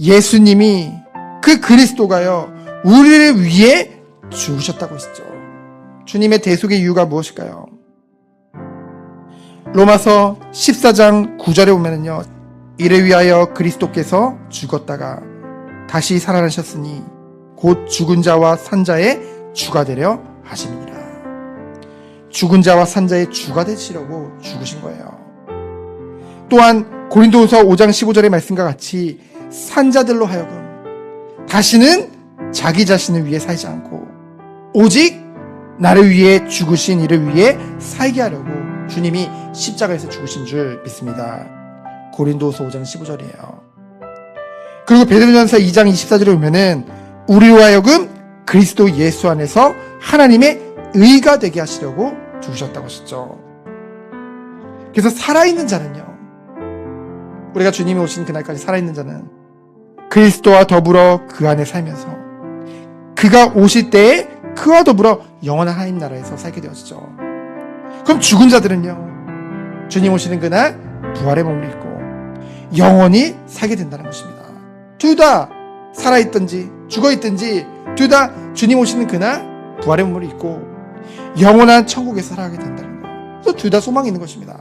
예수님이 그 그리스도가요, 우리를 위해 죽으셨다고 했죠. 주님의 대속의 이유가 무엇일까요? 로마서 14장 9절에 보면은요, 이를 위하여 그리스도께서 죽었다가 다시 살아나셨으니 곧 죽은 자와 산 자의 주가 되려 하심이니라. 죽은 자와 산 자의 주가 되시려고 죽으신 거예요. 또한 고린도후서 5장 15절의 말씀과 같이 산자들로 하여금 다시는 자기 자신을 위해 살지 않고 오직 나를 위해 죽으신 이를 위해 살게 하려고 주님이 십자가에서 죽으신 줄 믿습니다. 고린도후서 5장 15절이에요. 그리고 베드로전서 2장 24절에 보면은 우리로 하여금 그리스도 예수 안에서 하나님의 의가 되게 하시려고 죽으셨다고 하셨죠. 그래서 살아있는 자는요. 우리가 주님이 오신 그날까지 살아있는 자는 그리스도와 더불어 그 안에 살면서 그가 오실 때에 그와 더불어 영원한 하나님 나라에서 살게 되어지죠. 그럼 죽은 자들은요. 주님 오시는 그날 부활의 몸을 입고 영원히 살게 된다는 것입니다. 둘 다 살아있든지 죽어있든지 둘 다 주님 오시는 그날 부활의 몸을 입고 영원한 천국에서 살아가게 된다는 거. 그래서 둘다 소망이 있는 것입니다.